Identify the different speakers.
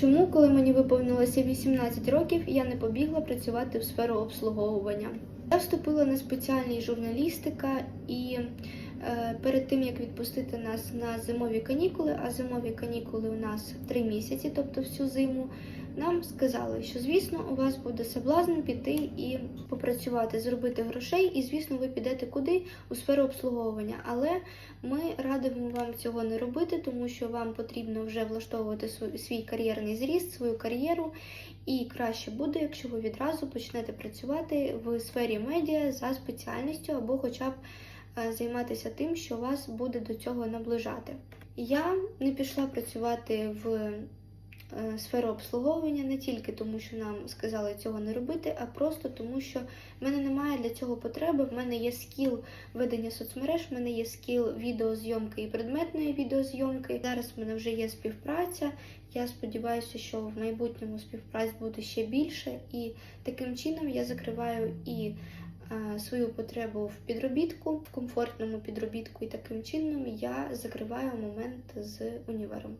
Speaker 1: Чому, коли мені виповнилося 18 років, я не побігла працювати в сферу обслуговування? Я вступила на спеціальність журналістика і е, перед тим як відпустити нас на зимові канікули, а зимові канікули у нас три місяці, тобто всю зиму, нам сказали, що звісно у вас буде соблазн піти і попрацювати, зробити грошей, і звісно, ви підете куди у сферу обслуговування. Але ми радимо вам цього не робити, тому що вам потрібно вже влаштовувати свій, кар'єрний зріст, свою кар'єру. І краще буде, якщо ви відразу почнете працювати в сфері медіа за спеціальністю або хоча б е, займатися тим, що вас буде до цього наближати. Я не пішла працювати в сферу обслуговування не тільки тому, що нам сказали цього не робити, а просто тому, що в мене немає для цього потреби. В мене є скіл ведення соцмереж, в мене є скіл відеозйомки і предметної відеозйомки. Зараз в мене вже є співпраця. Я сподіваюся, що в майбутньому співпраць буде ще більше, і таким чином я закриваю і е, свою потребу в підробітку, в комфортному підробітку, і таким чином я закриваю момент з універом.